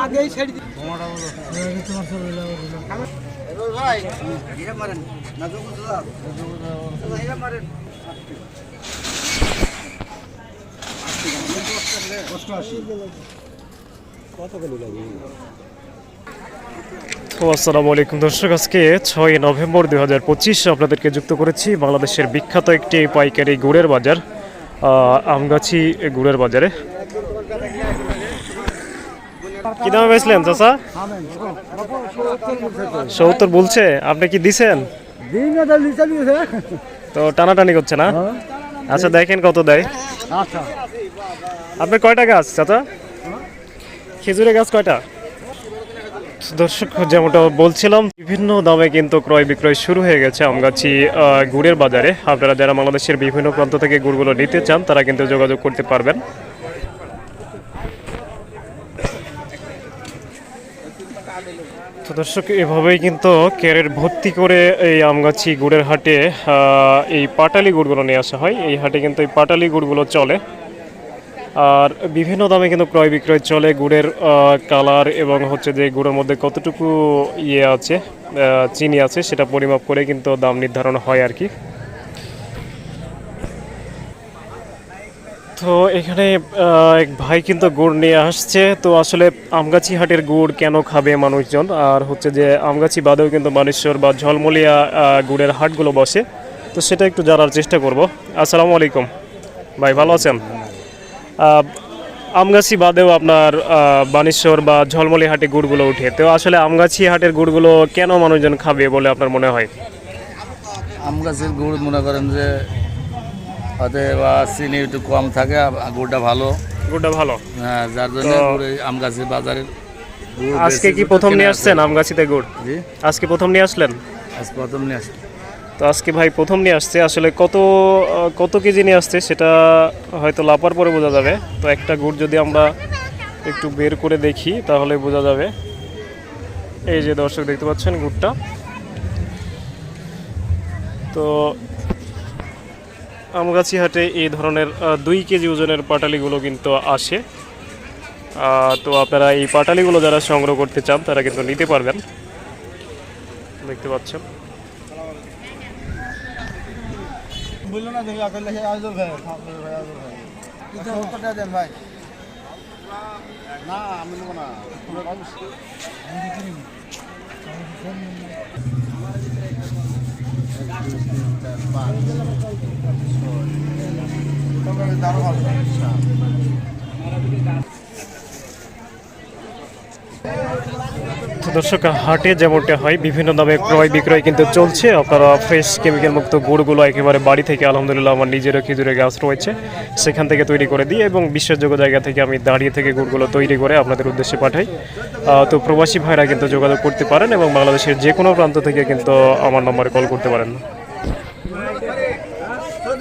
আগেই ছেড়ে দিই ভাই মারেন না মারেন তো আসসালামু আলাইকুম। দর্শক আজকে ছয় নভেম্বর দুই হাজার পঁচিশ আপনাদেরকে যুক্ত করেছি বাংলাদেশের বিখ্যাত একটি পাইকারি গুড়ের বাজার আমগাছি গুড়ের বাজারে। কি দামে বেচলেন চাচা? সত্তর বলছে আপনি কি দিছেন? তো টানাটানি করছে না? আচ্ছা দেখেন কত দেয়। আচ্ছা। আপনার কয়টা গাছ, চাচা? খেজুরের গাছ কয়টা? দর্শক, যেমনটা বলছিলাম, বিভিন্ন দামে কিন্তু ক্রয় বিক্রয় শুরু হয়ে গেছে আমগাছি গুড়ের বাজারে। আপনারা যারা বাংলাদেশের বিভিন্ন প্রান্ত থেকে গুড়গুলো নিতে চান, তারা কিন্তু যোগাযোগ করতে পারবেন। তো দর্শক, এভাবেই কিন্তু ক্যারেট ভর্তি করে এই আমগাছি গুড়ের হাটে এই পাটালি গুড়গুলো নিয়ে আসা হয়। এই হাটে কিন্তু এই পাটালি গুড়গুলো চলে। আর বিভিন্ন দামে কিন্তু ক্রয় বিক্রয় চলে গুড়ের কালার এবং হচ্ছে যে গুড়ের মধ্যে কতটুকু ইয়ে আছে চিনি আছে, সেটা পরিমাপ করে কিন্তু দাম নির্ধারণ হয় আর কি। তো এখানে এক ভাই কিন্তু গুড় নিয়ে আসছে। তো আসলে আমগাছি হাটের গুড় কেন খাবে মানুষজন? আর হচ্ছে যে, আমগাছি বাদেও কিন্তু মানেশ্বর বা ঝলমলিয়া গুড়ের হাটগুলো বসে। তো সেটা একটু জানার চেষ্টা করব। আসসালামু আলাইকুম। ভাই, ভালো আছেন? আমগাছি বাদেও আপনার বানেশ্বর বা ঝলমলি হাটে গুড়গুলো উঠে। তো আসলে আমগাছি হাটের গুড়গুলো কেন মানুষজন খাবে বলে আপনার মনে হয়? আম গাছের গুড় মনে করেন যে হয়তো চিনি একটু কম থাকে গুড়টা ভালো। গুড়টা ভালো। হ্যাঁ যার জন্য আম গাছের বাজারের গুড় আজকে কি প্রথম নিয়ে। আসছেন আমগাছিতে গুড়? জি। আজকে প্রথম নিয়ে আসলেন? আজ প্রথম নিয়ে আসি তো আজকে ভাই প্রথম নিয়ে আসছে। আসলে কত কত কেজি নিয়ে আসছে সেটা হয়তো লাপার পরে বোঝা যাবে। তো একটা গুড় যদি আমরা একটু বের করে দেখি তাহলে বোঝা যাবে। এই যে দর্শক দেখতে পাচ্ছেন গুড়টা। তো আমগাছি হাটে এই ধরনের দুই কেজি ওজনের পাটালিগুলো কিন্তু আসে। তো আপনারা এই পাটালিগুলো যারা সংগ্রহ করতে চান তারা কিন্তু নিতে পারবেন। দেখতে পাচ্ছেন। বলল না। দর্শক, হাটে যেমনটা হয়, বিভিন্ন দামে ক্রয় বিক্রয় কিন্তু চলছে। আপনারা ফ্রেশ কেমিক্যাল মুক্ত গুড়গুলো একেবারে বাড়ি থেকে, আলহামদুলিল্লাহ, আমার নিজেরও খেজুরের গাছ রয়েছে, সেখান থেকে তৈরি করে দিই এবং বিশ্বাসযোগ্য জায়গা থেকে আমি দাঁড়িয়ে থেকে গুড়গুলো তৈরি করে আপনাদের উদ্দেশ্যে পাঠাই। তো প্রবাসী ভাইরা কিন্তু যোগাযোগ করতে পারেন এবং বাংলাদেশের যে কোনো প্রান্ত থেকে কিন্তু আমার নম্বরে কল করতে পারেন।